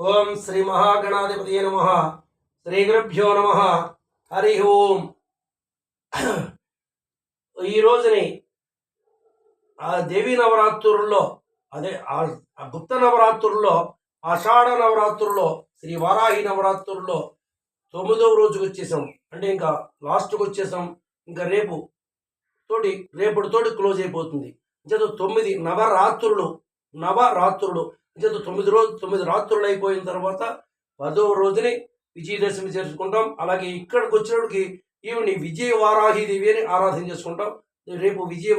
ఓం శ్రీ మహాగణాధిపతి నమ. శ్రీ గురుభ్యో నమ. హరి ఓం. ఈ రోజుని ఆ దేవీ నవరాత్రుల్లో అదే ఆ ఆ గుప్త నవరాత్రుల్లో ఆషాఢ నవరాత్రుల్లో శ్రీ వారాహి నవరాత్రుల్లో తొమ్మిదవ రోజుకి వచ్చేసాం. అంటే ఇంకా లాస్ట్కి వచ్చేసాం. ఇంకా రేపు తోటి రేపటితోటి క్లోజ్ అయిపోతుంది. చేత తొమ్మిది నవరాత్రులు నవరాత్రులు. చేత తొమ్మిది రోజు తొమ్మిది రాత్రులు అయిపోయిన తర్వాత పదవ రోజుని విజయదశమి చేసుకుంటాం అలాగే ఇక్కడికి వచ్చినప్పటికి ఈవిని విజయ అని ఆరాధన చేసుకుంటాం. రేపు విజయ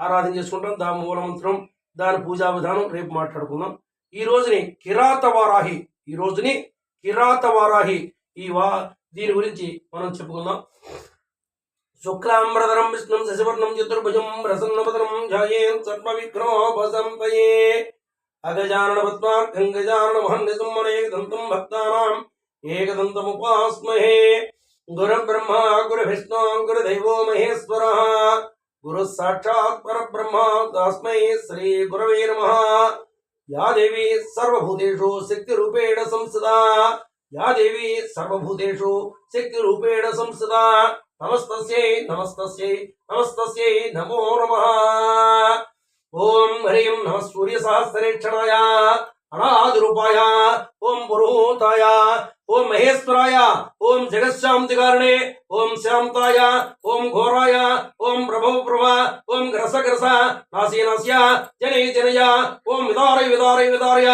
ఆరాధన చేసుకుంటాం. దాని మూలమంత్రం దాని పూజా విధానం రేపు మాట్లాడుకుందాం. ఈ రోజుని కిరాత వారాహి ఈ రోజుని కిరాత వారాహి ఈ వా దీని గురించి మనం చెప్పుకుందాం. శుక్లాంబరధరం విష్ణుం శశివర్ణం చతుర్భుజం ప్రసన్నపదనం ధ్యాయేన్ సర్వవిఘ్నోపసంపయే. అగజానన अगजाननवत्वात् गङ्गजाननमहन्निसंमनेकदन्तम् भक्तानाम् एकदन्तमुपास्महे। गुरुब्रह्मा गुरुविष्णु महेश्वर महेश्वरः। गुरुः साक्षात् परब्रह्मा श्री गुरव नम। या देवी सर्वभूतेषु शक्ति संसदा। या देवी सर्वभूतेषु शक्ति संसदा। नमस्तस्यै नमस्तस्यै नमस्तस्यै, नमो नमः। నమస్తస్యై నమస్తస్యై నమో నమః ఓం హ్రీం నమ సూర్య సహస్రేక్షణాయ అనాదిరూపాయ ఓం పురోహతాయ ఓం మహేశ్వరాయ ఓం జగశాంతికారణే ఓం శాంతాయ ఓం ఘోరాయ ఓం ప్రభవ ప్రభ ఓం గ్రస గ్రస నాసీ నాస్య జనై జనయ ఓం విదారయ విదారయ విదారయ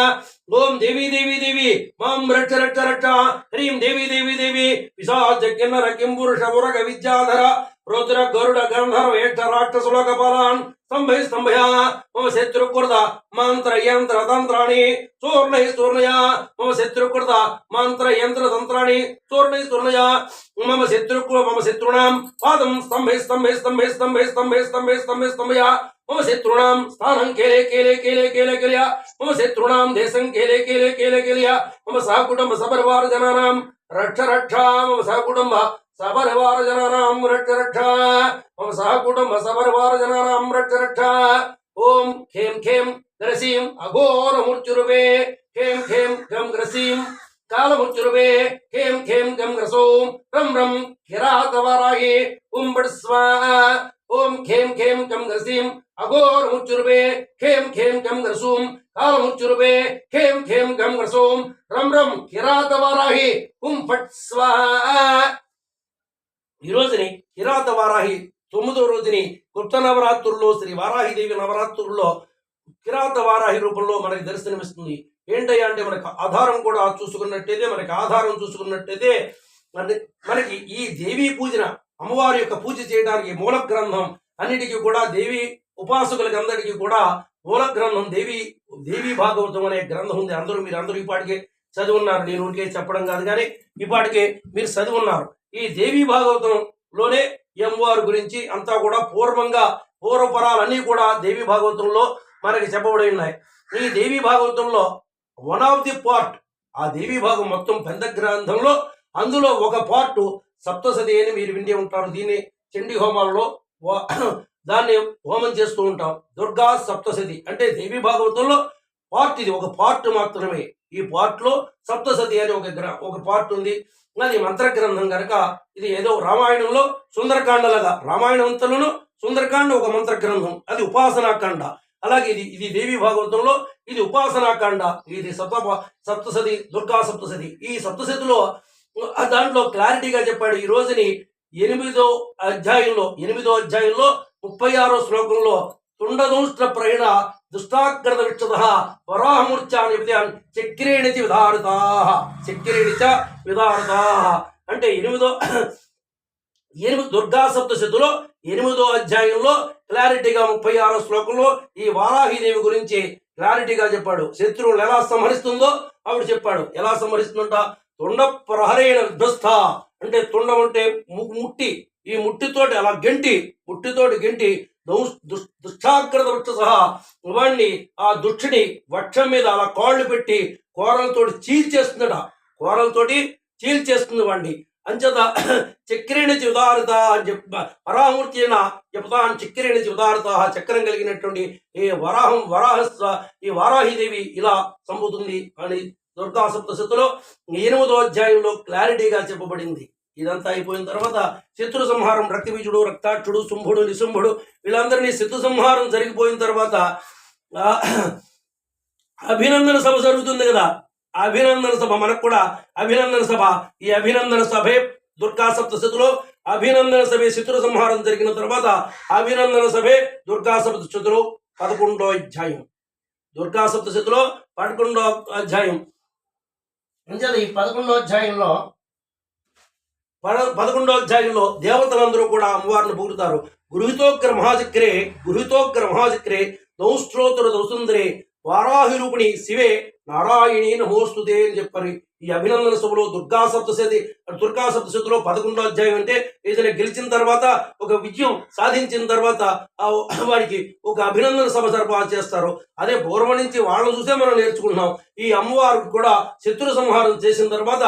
ఓం దేవి దేవి దేవి మాం రక్ష రక్ష రక్ష హ్రీం దేవి దేవి దేవి పిశాచ కిన్నర కింపురుష ఉరగ విద్యాధర ಸ್ತಂಭೈ ಸ್ತಂಭಯ ಮಮ ಶತ್ರು ಕುರ್ದ ಮಂತ್ರ ಯಂತ್ರ ತಂತ್ರಾಣಿ ಸೂರ್ಣೈ ಸೂರ್ಣಯ ಮಮ ಶತ್ರು ಕುರ್ದ ಮಂತ್ರ ಯಂತ್ರ ತಂತ್ರಾಣಿ ಸೂರ್ಣೈ ಸೂರ್ಣಯ ಮಮ ಶತ್ರು ಮಮ ಶತ್ರುಣಾಂ ಪಾದಂ ಸ್ತಂಭೈ ಸ್ತಂಭೈ ಸ್ತಂಭೈ ಸ್ತಂಭೈ ಸ್ತಂಭೈ ಸ್ತಂಭೈ ಸ್ತಂಭೈ ಸ್ತಂಭಯ मम शत्रुणाम स्थानं केले केले केले केले केलया मम शत्रुणाम देशं केले केले केले केलया मम सहकुटुंब सपरिवार जनानां रक्ष रक्षा मम सहकुटुंब రక్ష రక్ష మమ సహకుటుంబ సపరివార జనానాం రక్ష రక్ష మమ సహకుటుంబ సపరివార జనానాం రక్ష రక్ష ఓం ఖేం ఖేం గ్రసీం అఘోర మూర్చురువే ఖేం ఖేం గం గ్రసీం కాలముచ్చురువే ఖేం ఖేం గం గ్రసోం రం రం కిరాతవరాహి ఓం బడ్ స్వాహ ఓం ఖేం ఖేం గం గ్రసీం అఘోర ముచ్చురువే ఖేం ఖేం గం గ్రసూం కాలముచ్చురువే ఖేం ఖేం గం గ్రసోం రం రం కిరాతవరాహి ఓం ఫట్ స్వాహ ఈ రోజుని కిరాత వారాహి తొమ్మిదో రోజుని గుప్త నవరాత్రుల్లో శ్రీ వారాహి దేవి నవరాత్రుల్లో కిరాత వారాహి రూపంలో మనకి దర్శనమిస్తుంది. ఏంటయ్యా అంటే మనకు ఆధారం కూడా చూసుకున్నట్టయితే మనకి ఆధారం చూసుకున్నట్టయితే మనకి ఈ దేవీ పూజన అమ్మవారి యొక్క పూజ చేయడానికి మూల గ్రంథం అన్నిటికీ కూడా దేవి ఉపాసకులకి అందరికీ కూడా మూల గ్రంథం దేవి దేవి భాగవతం అనే గ్రంథం ఉంది. అందరూ మీరు అందరూ ఇప్పటికే చదువున్నారు. నేను ఊరికే చెప్పడం కాదు కానీ ఇప్పటికే మీరు చదువున్నారు. ఈ దేవి భాగవతంలోనే ఈ గురించి అంతా కూడా పూర్వంగా పూర్వపరాలన్నీ కూడా దేవి భాగవతంలో మనకి చెప్పబడి ఉన్నాయి. ఈ దేవి భాగవతంలో వన్ ఆఫ్ ది పార్ట్ ఆ దేవి భాగం మొత్తం పెద్ద గ్రంథంలో అందులో ఒక పార్ట్ సప్తసతి అని మీరు వింటే ఉంటారు. దీన్ని చండీ హోమాల్లో వా- దాన్ని హోమం చేస్తూ ఉంటాం. దుర్గా సప్తసతి అంటే దేవి భాగవతంలో పార్ట్ ఇది. ఒక పార్ట్ మాత్రమే. ఈ పార్ట్లో సప్తసతి అని ఒక గ్ర ఒక పార్ట్ ఉంది. అది మంత్ర గ్రంథం కనుక ఇది ఏదో రామాయణంలో సుందరకాండలాగా రామాయణం అంతలోను సుందరకాండ ఒక మంత్ర గ్రంథం అది ఉపాసనాకాండ అలాగే ఇది ఇది దేవి భాగవతంలో ఇది ఉపాసనాకాండ ఇది సప్త సప్తసతి దుర్గా సప్తసతి ఈ సప్తసతిలో ఆ దాంట్లో క్లారిటీగా చెప్పాడు ఈ రోజుని ఎనిమిదో అధ్యాయంలో ఎనిమిదో అధ్యాయంలో ముప్పై ఆరో శ్లోకంలో తుండదూష్ట ప్రహీణ దుష్టాగ్రత విక్షత వరాహమూర్చాన్ని విధాన్ చక్రేణిచి విధారుతా చక్రేణి విధారుతా. అంటే ఎనిమిదో ఎనిమిది దుర్గా సప్తశతిలో ఎనిమిదో అధ్యాయంలో క్లారిటీగా ముప్పై ఆరో శ్లోకంలో ఈ వారాహిదేవి గురించి క్లారిటీగా చెప్పాడు. శత్రువులు ఎలా సంహరిస్తుందో ఆవిడ చెప్పాడు. ఎలా సంహరిస్తుందంట? తుండ ప్రహరైన విధ్వస్త అంటే తుండం అంటే ము- ముట్టి. ఈ ముట్టితోటి అలా గెంటి ముట్టితోటి గెంటి దౌ- దుష్- దుష్టాగ్రత వృక్ష సహా వాడిని ఆ దుష్టుని వక్షం మీద అలా కాళ్ళు పెట్టి కూరలతోటి చీల్చేస్తున్నాడు కూరలతోటి చీల్చేస్తుంది వాణ్ణి. అంచేత చక్రేణి ఉదారత అని చెప్ప వరాహమూర్తి అయిన చెప్తాను చక్రేణి ఉదారత చక్రం కలిగినటువంటి ఈ వరాహం వరాహ ఈ వారాహిదేవి ఇలా సంబుతుంది అని దుర్గా సప్తశతిలో ఎనిమిదో అధ్యాయంలో క్లారిటీగా చెప్పబడింది. ఇదంతా అయిపోయిన తర్వాత శత్రు సంహారం రక్తబీజుడు రక్తాక్షుడు శుంభుడు నిశుంభుడు వీళ్ళందరినీ శత్రు సంహారం జరిగిపోయిన తర్వాత అభినందన సభ జరుగుతుంది కదా. అభినందన సభ మనకు కూడా అభినందన సభ. ఈ అభినందన సభే దుర్గా సప్తశతిలో అభినందన సభే శత్రు సంహారం జరిగిన తర్వాత అభినందన సభే దుర్గా సప్తశతిలో పదకొండో అధ్యాయం. దుర్గా సప్తశతిలో పదకొండో అధ్యాయం. అంచేత ఈ పదకొండో అధ్యాయంలో పద పదకొండో అధ్యాయంలో దేవతలందరూ కూడా అమ్మవారిని పూరుతారు. గృహితోగ్ర మహాచక్రే గృహితోగ్ర మహాచక్రే దౌస్త్రోతుర దౌసుందరే వారాహి రూపిణి శివే నారాయణి నమోస్తుతే అని చెప్పారు. ఈ అభినందన సభలో దుర్గా సప్తశతి దుర్గా సప్తశతిలో పదకొండో అధ్యాయం అంటే ఏదైనా గెలిచిన తర్వాత ఒక విజయం సాధించిన తర్వాత ఆ వారికి ఒక అభినందన సభ సరఫరా చేస్తారు. అదే పూర్వం నుంచి వాళ్ళని చూసే మనం నేర్చుకుంటున్నాం. ఈ అమ్మవారికి కూడా శత్రు సంహారం చేసిన తర్వాత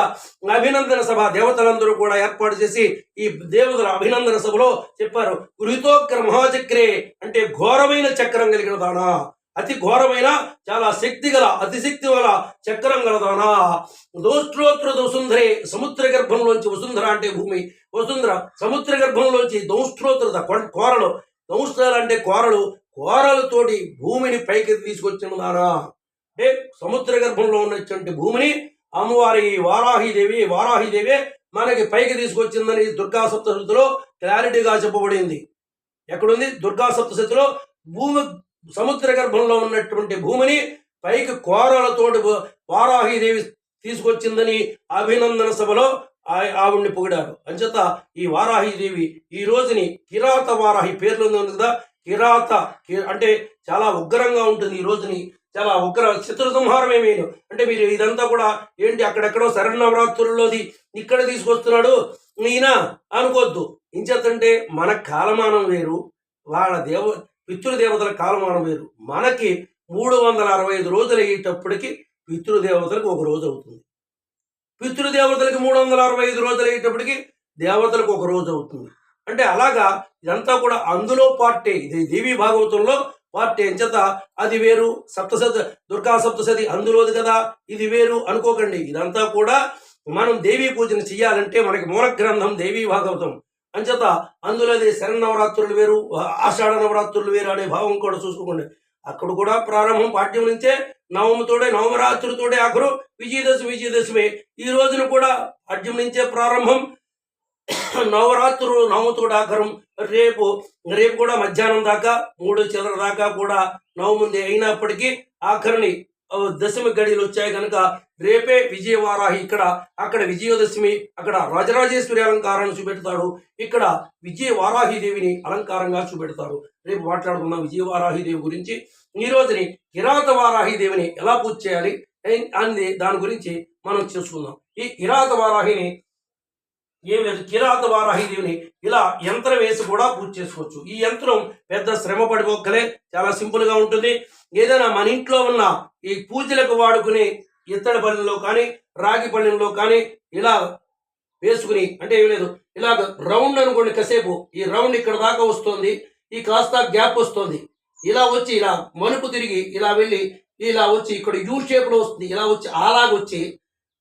అభినందన సభ దేవతలందరూ కూడా ఏర్పాటు చేసి ఈ దేవతల అభినందన సభలో చెప్పారు. గృహితో మహాచక్రే అంటే ఘోరమైన చక్రం కలిగిన దానా. అతి ఘోరమైన చాలా శక్తి గల అతిశక్తి గల చక్రం గలదానా. దోష్ట్రోత్ర వసుంధరే సముద్ర గర్భంలోంచి వసుంధర అంటే భూమి. వసుంధర సముద్ర గర్భంలోంచి దౌష్ట్రోత్ర కోరలు. దౌష్ట్రాలు అంటే కోరలు. కోరలతోటి భూమిని పైకి తీసుకొచ్చినదానా అంటే సముద్ర గర్భంలో ఉన్నటువంటి భూమిని అమ్మవారి వారాహిదేవి వారాహిదేవి మనకి పైకి తీసుకొచ్చిందని దుర్గా సప్తశతిలో క్లారిటీగా చెప్పబడింది. ఎక్కడుంది? దుర్గా సప్తశతిలో భూమి సముద్ర గర్భంలో ఉన్నటువంటి భూమిని పైకి కోరలతోటి వారాహిదేవి తీసుకొచ్చిందని అభినందన సభలో ఆవిడ్ని పొగిడారు. అంచేత ఈ వారాహిదేవి ఈ రోజుని కిరాత వారాహి పేర్లు ఉంది కదా కిరాత కి- అంటే చాలా ఉగ్రంగా ఉంటుంది ఈ రోజుని చాలా ఉగ్ర శత్రు సంహారమే మెయిన్ అంటే మీరు ఇదంతా కూడా ఏంటి అక్కడెక్కడో శరణవరాత్రుల్లోది ఇక్కడ తీసుకొస్తున్నాడు ఈయన అనుకోవద్దు. ఇంచేతంటే మన కాలమానం వేరు వాళ్ళ దేవ పితృదేవతల కాలమానం వేరు మనకి మూడు వందల అరవై ఐదు రోజులు అయ్యేటప్పటికి పితృదేవతలకు ఒక రోజు అవుతుంది. పితృదేవతలకి మూడు వందల అరవై ఐదు రోజులు అయ్యేటప్పటికి దేవతలకు ఒక రోజు అవుతుంది. అంటే అలాగా ఇదంతా కూడా అందులో పార్టీ ఇది దేవి భాగవతంలో పార్టీ. ఎంచేత అది వేరు సప్తసతి దుర్గా సప్తసతి అందులోది కదా ఇది వేరు అనుకోకండి. ఇదంతా కూడా మనం దేవీ పూజను చేయాలంటే మనకి మూల గ్రంథం దేవీ భాగవతం. అంచేత అందులోది శరన్నవరాత్రులు వేరు ఆషాఢ నవరాత్రులు వేరు అనే భావం కూడా చూసుకోండి. అక్కడ కూడా ప్రారంభం పాఠ్యం నుంచే నవమితోడే నవమరాత్రులతోడే ఆఖరు విజయదశమి విజయదశమి. ఈ రోజున కూడా పాఠ్యం నుంచే ప్రారంభం నవరాత్రులు నవమతోడు ఆఖరం. రేపు రేపు కూడా మధ్యాహ్నం దాకా మూడు చిల్లర దాకా కూడా నవముంది అయినప్పటికీ ఆఖరిని దశమి గడియలు వచ్చాయి కనుక రేపే విజయవారాహి ఇక్కడ అక్కడ విజయదశమి అక్కడ రాజరాజేశ్వరి అలంకారాన్ని చూపెడతాడు ఇక్కడ విజయవారాహి దేవిని అలంకారంగా చూపెడతారు రేపు మాట్లాడుకుందాం విజయవారాహి దేవి గురించి. ఈ రోజుని కిరాత వారాహి దేవిని ఎలా పూజ చేయాలి? ఏ- అని దాని గురించి మనం చూసుకుందాం. ఈ కిరాత వారాహిని ఏం లేదు. కిరాత వారాహి దేవిని ఇలా యంత్రం వేసి కూడా పూజ చేసుకోవచ్చు. ఈ యంత్రం పెద్ద శ్రమ పడిపోక్కలే చాలా సింపుల్గా ఉంటుంది. ఏదైనా మన ఇంట్లో ఉన్న ఈ పూజలకు వాడుకునే ఇత్తడి పళ్ళెంలో కానీ రాగి పళ్ళెంలో కానీ ఇలా వేసుకుని అంటే ఏం లేదు. ఇలా రౌండ్ అనుకోండి కాసేపు. ఈ రౌండ్ ఇక్కడ దాకా వస్తుంది. ఈ కాస్త గ్యాప్ వస్తుంది. ఇలా వచ్చి ఇలా మలుపు తిరిగి ఇలా వెళ్ళి ఇలా వచ్చి ఇక్కడ యూ షేప్లో వస్తుంది. ఇలా వచ్చి అలాగొచ్చి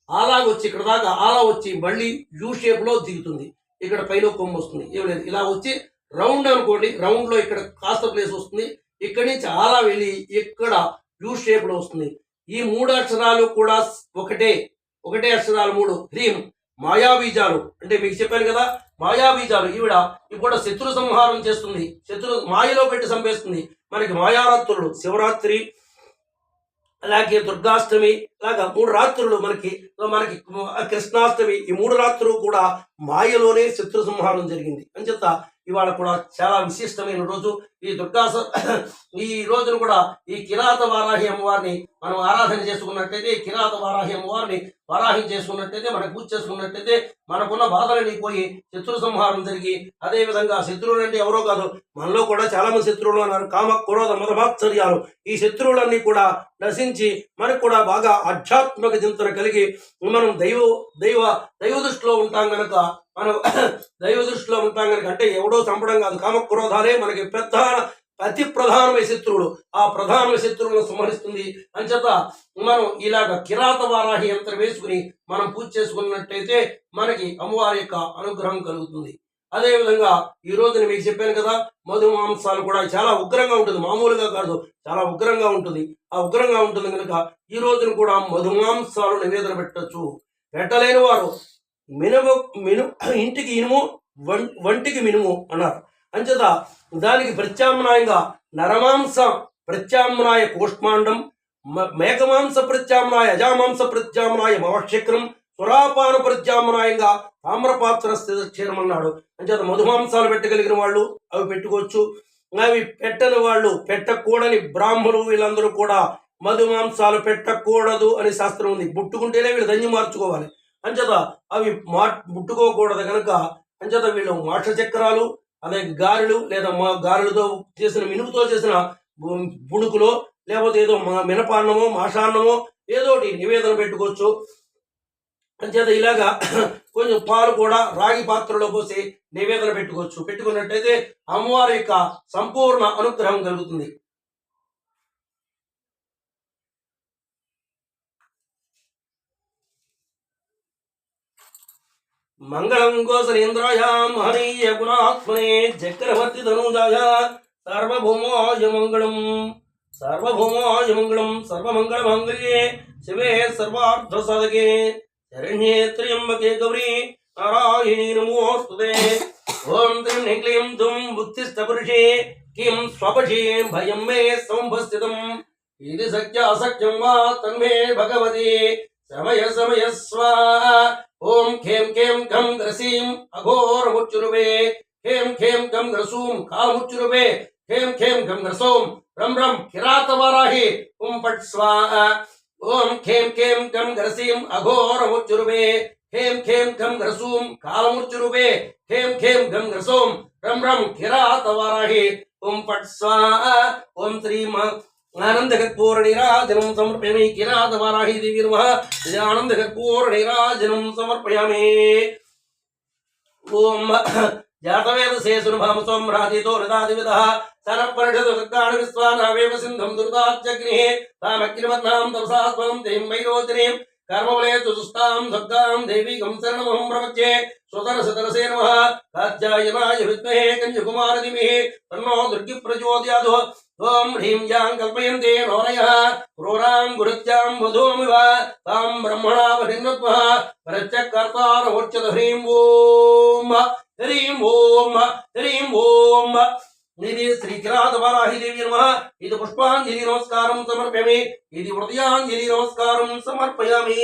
అలాగొచ్చి ఇక్కడ దాకా అలా వచ్చి మళ్ళీ యూ షేప్లో దిగుతుంది. ఇక్కడ పైన కొమ్మ వస్తుంది. ఏం లేదు. ఇలా వచ్చి రౌండ్ అనుకోండి. రౌండ్లో ఇక్కడ కాస్త ప్లేస్ వస్తుంది. ఇక్కడి నుంచి అలా వెళ్ళి ఇక్కడ యూ షేప్లో వస్తుంది. ఈ మూడు అక్షరాలు కూడా ఒకటే. ఒకటే అక్షరాలు మూడు. హ్రీం మాయాబీజాలు. అంటే మీకు చెప్పాను కదా మాయాబీజాలు. ఈవిడ ఇప్పుడు శత్రు సంహారం చేస్తుంది. శత్రు మాయలో పెట్టి చంపేస్తుంది. మనకి మాయారాత్రులు శివరాత్రి అలాగే దుర్గాష్టమి అలాగా మూడు రాత్రులు మనకి మనకి కృష్ణాష్టమి ఈ మూడు రాత్రులు కూడా మాయలోనే శత్రు సంహారం జరిగింది. అంచేత ఇవాళ కూడా చాలా విశిష్టమైన రోజు. ఈ దుర్గా ఈ రోజును కూడా ఈ కిరాత వారాహి అమ్మవారిని మనం ఆరాధన చేసుకున్నట్టయితే ఈ కిరాత వారాహి అమ్మవారిని వారాహి చేసుకున్నట్టయితే మనకు పూజ చేసుకున్నట్టయితే మనకున్న బాధలన్నీ పోయి శత్రు సంహారం జరిగి అదేవిధంగా శత్రువులు అంటే ఎవరో కాదు మనలో కూడా చాలా మంది శత్రువులు అన్నారు కామ క్రోధ మదమాత్సర్యాలు. ఈ శత్రువులన్నీ కూడా నశించి మనకు కూడా బాగా ఆధ్యాత్మిక చింతన కలిగి మనం దైవ దైవ దైవ దృష్టిలో ఉంటాం కనుక మనం దైవ దృష్టిలో ఉంటాం కనుక అంటే ఎవడో చంపడం కాదు. కామ క్రోధాలే మనకి పెద్ద అతి ప్రధానమైన శత్రువుడు. ఆ ప్రధాన శత్రువులను సంహరిస్తుంది. అంచేత మనం ఇలాగ కిరాత వారాహి యంత్రం వేసుకుని మనం పూజ చేసుకున్నట్టయితే మనకి అమ్మవారి యొక్క అనుగ్రహం కలుగుతుంది. అదేవిధంగా ఈ రోజు నేను మీకు చెప్పాను కదా మధు మాంసాలు కూడా చాలా ఉగ్రంగా ఉంటుంది. మామూలుగా కాదు చాలా ఉగ్రంగా ఉంటుంది. ఆ ఉగ్రంగా ఉంటుంది కనుక ఈ రోజున కూడా మధు మాంసాలు నివేదన పెట్టచ్చు. పెట్టలేని వారు మినుము మిను ఇంటికి ఇనుము వం- వంటికి మినుము అన్నారు. అంచేత దానికి ప్రత్యామ్నాయంగా నరమాంస ప్రత్యామ్నాయ కూష్మాండం మేకమాంస ప్రత్యామ్నాయ అజామాంస ప్రత్యామ్నాయ మవక్షక్రం సురాపాన ప్రత్యామ్నాయంగా తామ్రపాత్ర స్థిరక్షీరం అన్నాడు. అంచేత మధుమాంసాలు పెట్టగలిగిన వాళ్ళు అవి పెట్టుకోవచ్చు. అవి పెట్టని వాళ్ళు పెట్టకూడని బ్రాహ్మణులు వీళ్ళందరూ కూడా మధుమాంసాలు పెట్టకూడదు అనే శాస్త్రం ఉంది. ముట్టుకుంటేనే వీళ్ళు ధన్యం మార్చుకోవాలి. అంచేత అవి మా ముట్టుకోకూడదు కనుక అంచేత వీళ్ళు మోక్ష చక్రాలు అలాగే గారెలు లేదా మా గారెలతో చేసిన మినుముతో చేసిన బు- బుణుకులో లేకపోతే ఏదో మా మినపాన్నమో మాషాన్నమో ఏదో ఒకటి నివేదన పెట్టుకోవచ్చు. అంచేత ఇలాగా కొంచెం పాలు కూడా రాగి పాత్రలో పోసి నివేదన పెట్టుకోవచ్చు. పెట్టుకున్నట్టయితే అమ్మవారి యొక్క సంపూర్ణ అనుగ్రహం కలుగుతుంది. మంగళం కోసలేంద్రాయ మహనీయ గుణాత్మనే చక్రవర్తి ధనుజాయ. సర్వభౌమాయ మంగళం సర్వభౌమాయ మంగళం సర్వమంగళ మంగళ్యే శివే సర్వార్థ సాధకే శరణ్యే త్ర్యంబకే గౌరీ నారాయణీ నమోస్తుతే ఓం త్రిం నిక్లీం తుం బుద్ధిష్ట పురుషే కిం స్వపశే భయం మే సంభస్థితం ఇది సత్య అసత్యం వా తన్మే భగవతి. సమయ సమయ స్వాహ ओम खेम खेम गम ग्रसीम, अघोर मुच्चुर्वे खेम खेम गम ग्रसूम खा मुच्चुर्वे खेम खेम गम ग्रसोम, रम रम खिरात वाराही ओम पट स्वाहा। ओम खेम खेम गम ग्रसीम, अघोर मुच्चुर्वे खेम खेम गम ग्रसूम खा मुच्चुर्वे खेम खेम गम ग्रसोम, रम रम खिरात वाराही ओम पट स्वाहा। ओम त्रिमा దేవి నమః ఆనంద కర్పూర నీరాజనం సమర్పయామి. ఓం జాతవేద శేషును భామసోం రాజితో నిదాదివిద సనపరిషదు సర్గాణ విశ్వానావేవ సింధం దుర్గాగ్ని తామగ్నిమన్నాం తపసాస్వం దేం వైరోచనీం కర్మవలే తుస్తాం దుర్గాం దేవీగం శరణమహం ప్రపద్యే సుతర సుతరసే నమః. కాత్యాయనాయ విద్మహే కన్యకుమార ధిమహి తన్నో దుర్గి ప్రచోదయాదు ఓం హ్రీం యాం కల్పయంతే నోరయః క్రూరాం గురుత్యాం వధూమివ తాం బ్రహ్మణా పరిణత్వః ప్రత్యకర్తారవోచ్యత హ్రీం ఓం హ్రీం ఓం హ్రీం ఓం ఇది శ్రీ కిరాతవరాహి దేవి నమ ఇది పుష్పాంజలి నమస్కారం సమర్పయామి ఇది హృదయాంజలి నమస్కారం సమర్పయామి